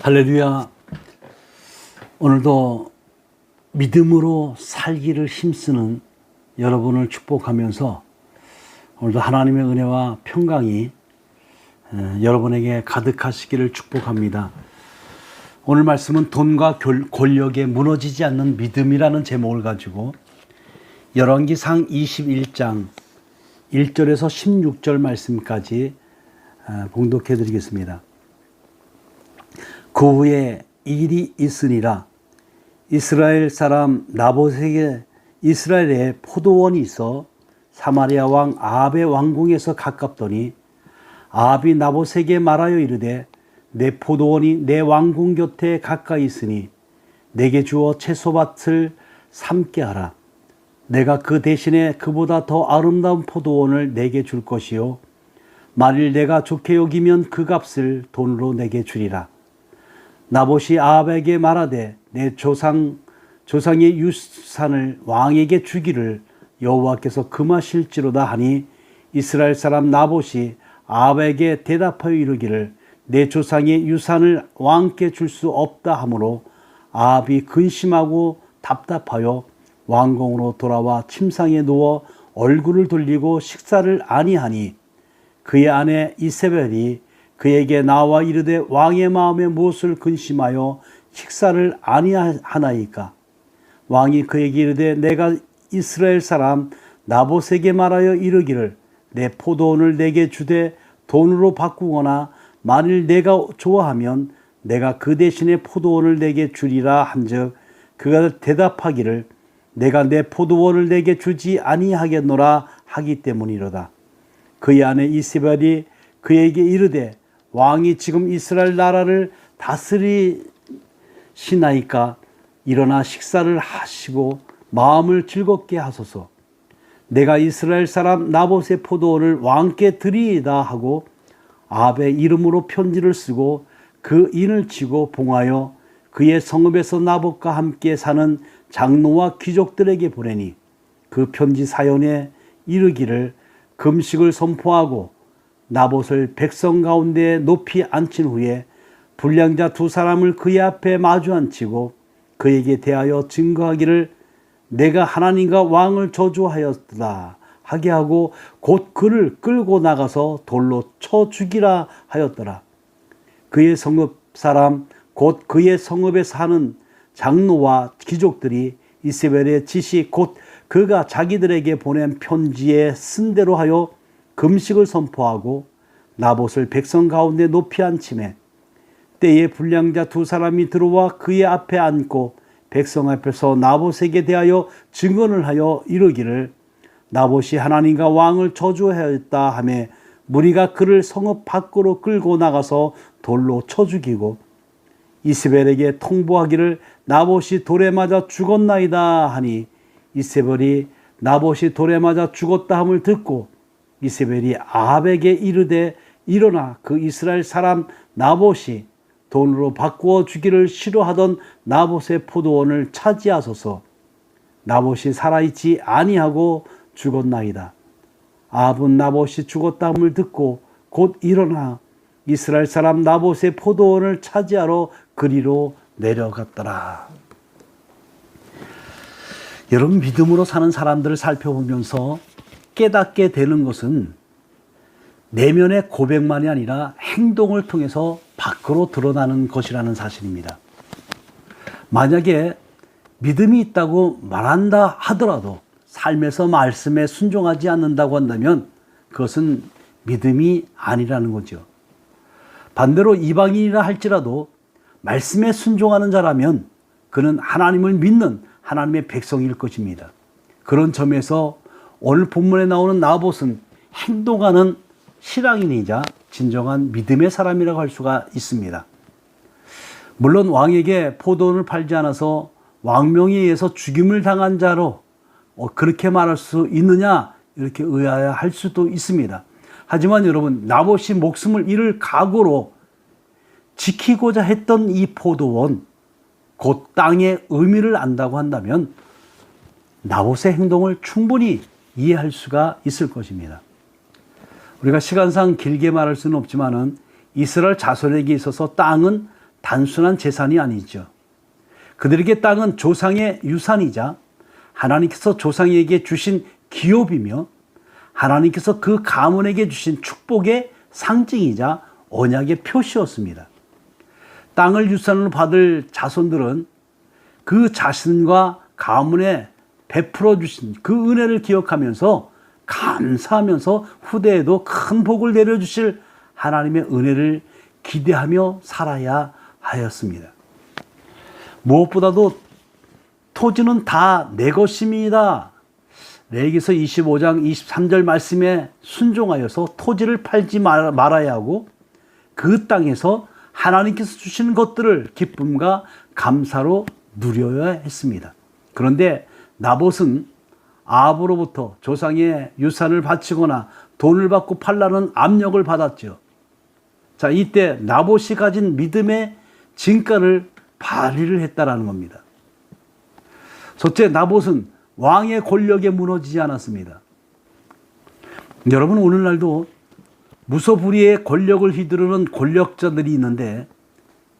할렐루야. 오늘도 믿음으로 살기를 힘쓰는 여러분을 축복하면서 오늘도 하나님의 은혜와 평강이 에, 여러분에게 가득하시기를 축복합니다. 오늘 말씀은 돈과 결- 권력에 무너지지 않는 믿음이라는 제목을 가지고 열왕기상 21장 1절에서 16절 말씀까지 에, 봉독해 드리겠습니다. 그 후에 일이 있으니라 이스라엘 사람 나봇에게 이스라엘에 포도원이 있어 사마리아 왕 아합의 왕궁에서 가깝더니 아합이 나봇에게 말하여 이르되 내 포도원이 내 왕궁 곁에 가까이 있으니 내게 주어 채소밭을 삼게 하라 내가 그 대신에 그보다 더 아름다운 포도원을 내게 줄 것이요. 만일 내가 좋게 여기면 그 값을 돈으로 내게 주리라. 나봇이 아합에게 말하되 내 조상 조상의 유산을 왕에게 주기를 여호와께서 금하실지로다 하니 이스라엘 사람 나봇이 아합에게 대답하여 이르기를 내 조상의 유산을 왕께 줄 수 없다 하므로 아합이 근심하고 답답하여 왕궁으로 돌아와 침상에 누워 얼굴을 돌리고 식사를 아니하니 그의 아내 이세벨이 그에게 나와 이르되 왕의 마음에 무엇을 근심하여 식사를 아니하나이까? 왕이 그에게 이르되 내가 이스라엘 사람 나봇에게 말하여 이르기를 내 포도원을 내게 주되 돈으로 바꾸거나 만일 내가 좋아하면 내가 그 대신에 포도원을 내게 주리라 한즉 그가 대답하기를 내가 내 포도원을 내게 주지 아니하겠노라 하기 때문이로다 그의 아내 이세벨이 그에게 이르되 왕이 지금 이스라엘 나라를 다스리시나이까 일어나 식사를 하시고 마음을 즐겁게 하소서. 내가 이스라엘 사람 나봇의 포도원을 왕께 드리이다 하고 아합의 이름으로 편지를 쓰고 그 인을 치고 봉하여 그의 성읍에서 나봇과 함께 사는 장로와 귀족들에게 보내니 그 편지 사연에 이르기를 금식을 선포하고 나봇을 백성 가운데 높이 앉힌 후에 불량자 두 사람을 그의 앞에 마주 앉히고 그에게 대하여 증거하기를 내가 하나님과 왕을 저주하였다 하게 하고 곧 그를 끌고 나가서 돌로 쳐 죽이라 하였더라. 그의 성읍 사람 곧 그의 성읍에 사는 장로와 귀족들이 이세벨의 지시 곧 그가 자기들에게 보낸 편지에 쓴 대로 하여 금식을 선포하고 나봇을 백성 가운데 높이 앉힘에 때에 불량자 두 사람이 들어와 그의 앞에 앉고 백성 앞에서 나봇에게 대하여 증언을 하여 이르기를 나봇이 하나님과 왕을 저주하였다 하매 무리가 그를 성읍 밖으로 끌고 나가서 돌로 쳐 죽이고 이스벨에게 통보하기를 나봇이 돌에 맞아 죽었나이다 하니 이스벨이 나봇이 돌에 맞아 죽었다 함을 듣고 이스벨이 아합에게 이르되 일어나 그 이스라엘 사람 나봇이 돈으로 바꾸어 주기를 싫어하던 나봇의 포도원을 차지하소서. 나봇이 살아있지 아니하고 죽었나이다. 아합은 나봇이 죽었다 함을 듣고 곧 일어나 이스라엘 사람 나봇의 포도원을 차지하러 그리로 내려갔더라. 여러분 믿음으로 사는 사람들을 살펴보면서 깨닫게 되는 것은 내면의 고백만이 아니라 행동을 통해서 밖으로 드러나는 것이라는 사실입니다. 만약에 믿음이 있다고 말한다 하더라도 삶에서 말씀에 순종하지 않는다고 한다면 그것은 믿음이 아니라는 거죠. 반대로 이방인이라 할지라도 말씀에 순종하는 자라면 그는 하나님을 믿는 하나님의 백성일 것입니다. 그런 점에서 오늘 본문에 나오는 나봇은 행동하는 신앙인이자 진정한 믿음의 사람이라고 할 수가 있습니다. 물론 왕에게 포도원을 팔지 않아서 왕명에 의해서 죽임을 당한 자로 어, 그렇게 말할 수 있느냐 이렇게 의아할 수도 있습니다. 하지만 여러분 나봇이 목숨을 잃을 각오로 지키고자 했던 이 포도원 곧 땅의 의미를 안다고 한다면 나봇의 행동을 충분히 이해할 수가 있을 것입니다. 우리가 시간상 길게 말할 수는 없지만은 이스라엘 자손에게 있어서 땅은 단순한 재산이 아니죠. 그들에게 땅은 조상의 유산이자 하나님께서 조상에게 주신 기업이며 하나님께서 그 가문에게 주신 축복의 상징이자 언약의 표시였습니다. 땅을 유산으로 받을 자손들은 그 자신과 가문에 베풀어 주신 그 은혜를 기억하면서 감사하면서 후대에도 큰 복을 내려 주실 하나님의 은혜를 기대하며 살아야 하였습니다. 무엇보다도 토지는 다 내 것입니다. 레기서 25장 23절 말씀에 순종하여서 토지를 팔지 말- 말아야 하고 그 땅에서 하나님께서 주신 것들을 기쁨과 감사로 누려야 했습니다. 그런데 나봇은 아합으로부터 조상의 유산을 바치거나 돈을 받고 팔라는 압력을 받았죠. 자, 이때 나봇이 가진 믿음의 진가를 발휘를 했다라는 겁니다. 첫째, 나봇은 왕의 권력에 무너지지 않았습니다. 여러분, 오늘날도 무소불위의 권력을 휘두르는 권력자들이 있는데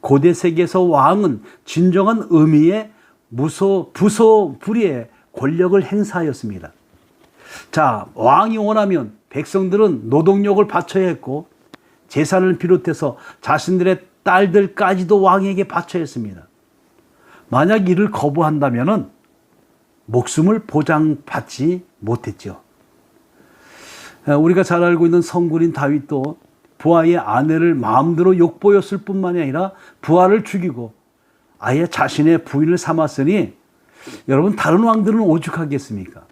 고대 세계에서 왕은 진정한 의미의 무소 부소불위의 권력을 행사하였습니다. 자, 왕이 원하면 백성들은 노동력을 바쳐야 했고 재산을 비롯해서 자신들의 딸들까지도 왕에게 바쳐야 했습니다. 만약 이를 거부한다면은 목숨을 보장받지 못했죠. 우리가 잘 알고 있는 성군인 다윗도 부하의 아내를 마음대로 욕보였을 뿐만이 아니라 부하를 죽이고 아예 자신의 부인을 삼았으니 여러분 다른 왕들은 오죽하겠습니까?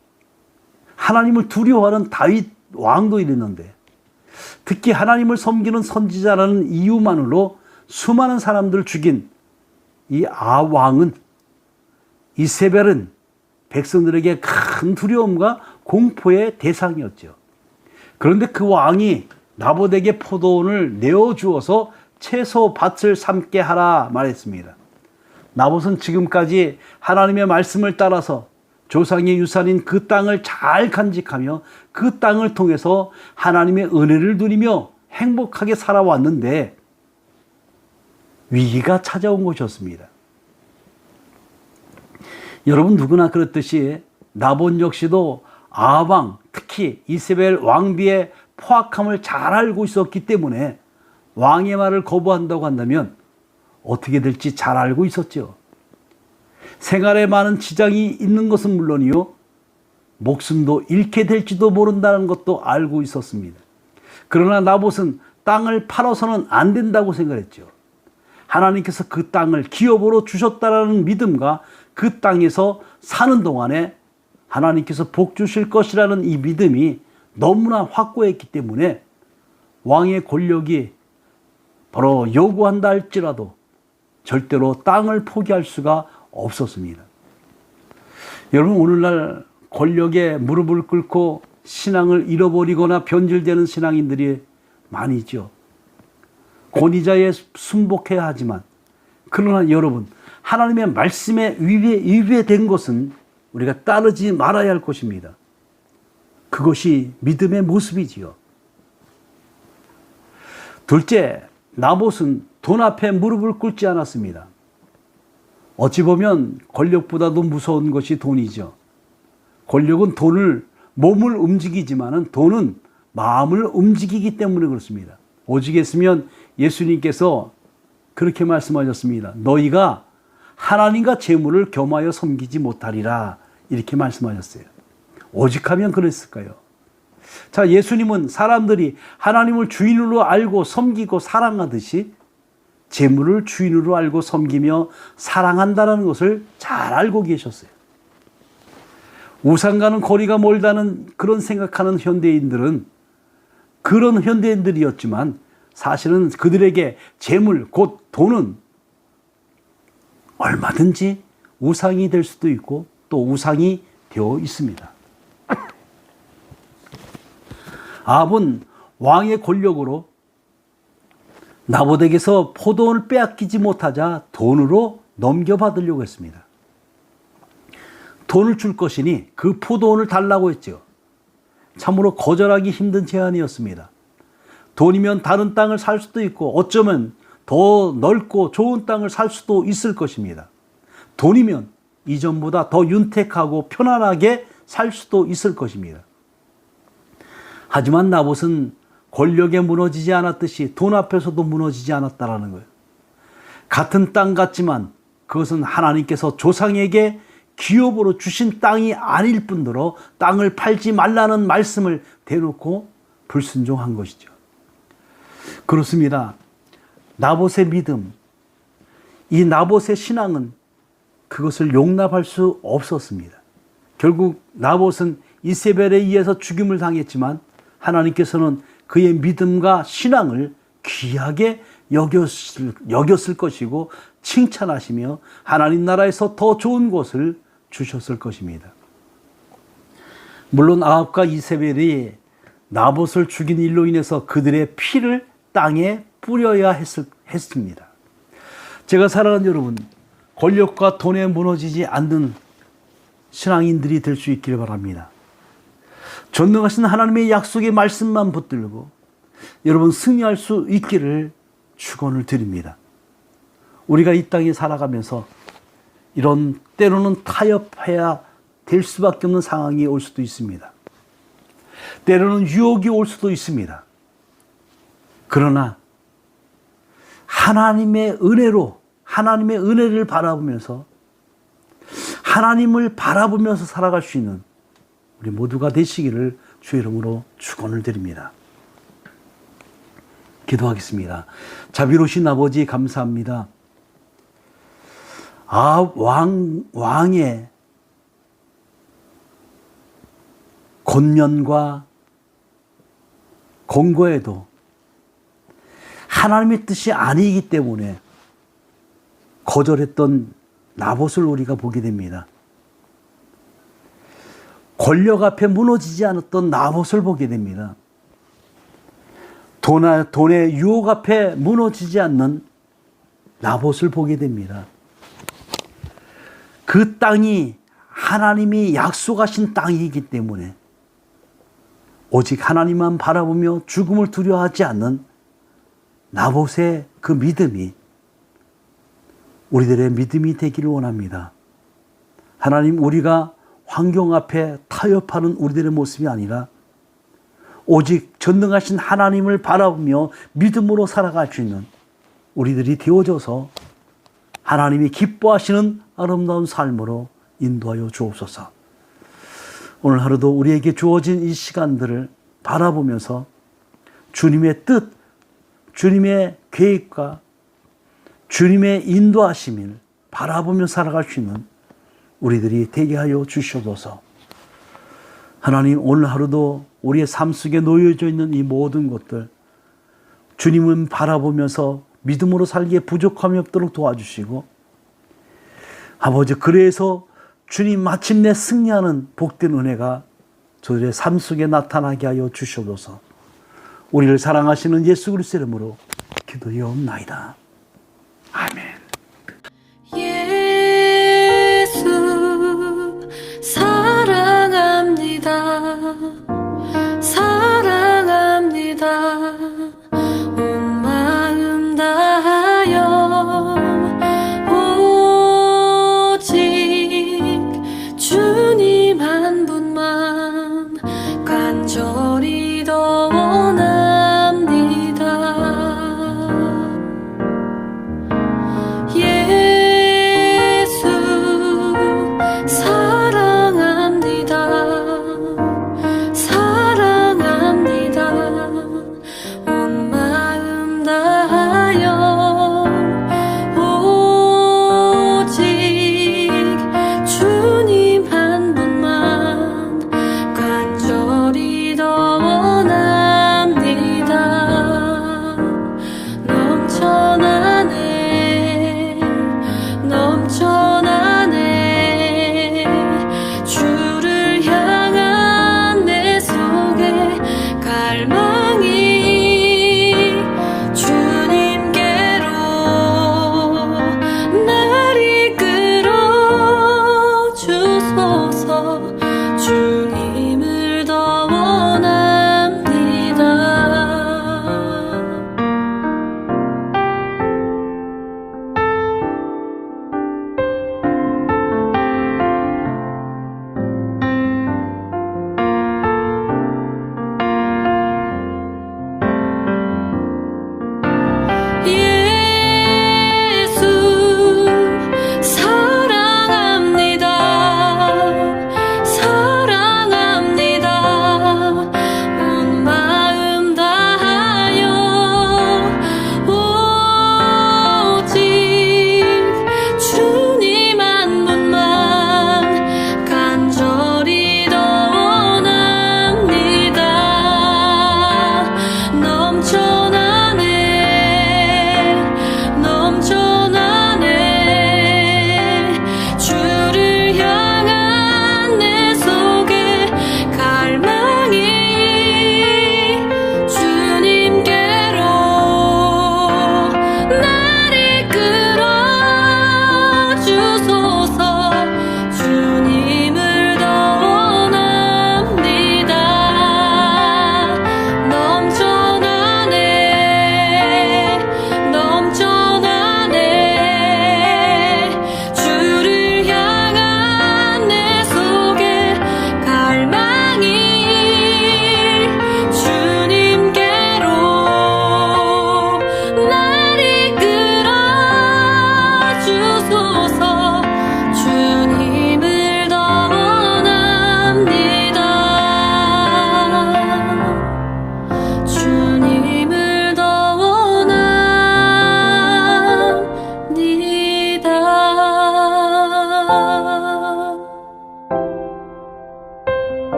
하나님을 두려워하는 다윗 왕도 이랬는데 특히 하나님을 섬기는 선지자라는 이유만으로 수많은 사람들을 죽인 이 아왕은 이세벨은 백성들에게 큰 두려움과 공포의 대상이었죠. 그런데 그 왕이 나봇에게 포도원을 내어주어서 채소 밭을 삼게 하라 말했습니다. 나봇은 지금까지 하나님의 말씀을 따라서 조상의 유산인 그 땅을 잘 간직하며 그 땅을 통해서 하나님의 은혜를 누리며 행복하게 살아왔는데 위기가 찾아온 것이었습니다. 여러분 누구나 그렇듯이 나본 역시도 아방 특히 이세벨 왕비의 포악함을 잘 알고 있었기 때문에 왕의 말을 거부한다고 한다면 어떻게 될지 잘 알고 있었죠. 생활에 많은 지장이 있는 것은 물론이요. 목숨도 잃게 될지도 모른다는 것도 알고 있었습니다. 그러나 나봇은 땅을 팔아서는 안 된다고 생각했죠. 하나님께서 그 땅을 기업으로 주셨다라는 믿음과 그 땅에서 사는 동안에 하나님께서 복 주실 것이라는 이 믿음이 너무나 확고했기 때문에 왕의 권력이 바로 요구한다 할지라도 절대로 땅을 포기할 수가 없었습니다. 여러분 오늘날 권력에 무릎을 꿇고 신앙을 잃어버리거나 변질되는 신앙인들이 많이 있죠. 권위자에 순복해야 하지만 그러나 여러분 하나님의 말씀에 위배, 위배된 것은 우리가 따르지 말아야 할 것입니다. 그것이 믿음의 모습이지요. 둘째, 나봇은 돈 앞에 무릎을 꿇지 않았습니다. 어찌 보면 권력보다도 무서운 것이 돈이죠. 권력은 돈을 몸을 움직이지만은 돈은 마음을 움직이기 때문에 그렇습니다. 오직 했으면 예수님께서 그렇게 말씀하셨습니다. 너희가 하나님과 재물을 겸하여 섬기지 못하리라 이렇게 말씀하셨어요. 오직하면 그랬을까요? 자, 예수님은 사람들이 하나님을 주인으로 알고 섬기고 사랑하듯이 재물을 주인으로 알고 섬기며 사랑한다는 것을 잘 알고 계셨어요. 우상과는 거리가 멀다는 그런 생각하는 현대인들은 그런 현대인들이었지만 사실은 그들에게 재물, 곧 돈은 얼마든지 우상이 될 수도 있고 또 우상이 되어 있습니다. 아합은 왕의 권력으로 나봇에게서 포도원을 빼앗기지 못하자 돈으로 넘겨받으려고 했습니다. 돈을 줄 것이니 그 포도원을 달라고 했죠. 참으로 거절하기 힘든 제안이었습니다. 돈이면 다른 땅을 살 수도 있고 어쩌면 더 넓고 좋은 땅을 살 수도 있을 것입니다. 돈이면 이전보다 더 윤택하고 편안하게 살 수도 있을 것입니다. 하지만 나봇은 권력에 무너지지 않았듯이 돈 앞에서도 무너지지 않았다라는 거예요. 같은 땅 같지만 그것은 하나님께서 조상에게 기업으로 주신 땅이 아닐 뿐더러 땅을 팔지 말라는 말씀을 대놓고 불순종한 것이죠. 그렇습니다. 나봇의 믿음, 이 나봇의 신앙은 그것을 용납할 수 없었습니다. 결국 나봇은 이세벨에 의해서 죽임을 당했지만 하나님께서는 그의 믿음과 신앙을 귀하게 여겼을, 여겼을 것이고 칭찬하시며 하나님 나라에서 더 좋은 곳을 주셨을 것입니다. 물론 아합과 이세벨이 나봇을 죽인 일로 인해서 그들의 피를 땅에 뿌려야 했을, 했습니다. 제가 사랑하는 여러분, 권력과 돈에 무너지지 않는 신앙인들이 될 수 있기를 바랍니다. 전능하신 하나님의 약속의 말씀만 붙들고 여러분 승리할 수 있기를 축원을 드립니다. 우리가 이 땅에 살아가면서 이런 때로는 타협해야 될 수밖에 없는 상황이 올 수도 있습니다. 때로는 유혹이 올 수도 있습니다. 그러나 하나님의 은혜로 하나님의 은혜를 바라보면서 하나님을 바라보면서 살아갈 수 있는 우리 모두가 되시기를 주의 이름으로 축원을 드립니다. 기도하겠습니다. 자비로우신 아버지 감사합니다. 아, 왕, 왕의 권면과 권고에도 하나님의 뜻이 아니기 때문에 거절했던 나봇을 우리가 보게 됩니다. 권력 앞에 무너지지 않았던 나봇을 보게 됩니다. 돈, 돈의 유혹 앞에 무너지지 않는 나봇을 보게 됩니다. 그 땅이 하나님이 약속하신 땅이기 때문에 오직 하나님만 바라보며 죽음을 두려워하지 않는 나봇의 그 믿음이 우리들의 믿음이 되기를 원합니다. 하나님, 우리가 환경 앞에 타협하는 우리들의 모습이 아니라 오직 전능하신 하나님을 바라보며 믿음으로 살아갈 수 있는 우리들이 되어져서 하나님이 기뻐하시는 아름다운 삶으로 인도하여 주옵소서. 오늘 하루도 우리에게 주어진 이 시간들을 바라보면서 주님의 뜻, 주님의 계획과 주님의 인도하심을 바라보며 살아갈 수 있는 우리들이 되게 하여 주시옵소서. 하나님 오늘 하루도 우리의 삶 속에 놓여져 있는 이 모든 것들 주님은 바라보면서 믿음으로 살기에 부족함이 없도록 도와주시고 아버지 그래서 주님 마침내 승리하는 복된 은혜가 저들의 삶 속에 나타나게 하여 주시옵소서. 우리를 사랑하시는 예수 그리스도 이름으로 기도여옵나이다. 아멘. 예수 사랑합니다.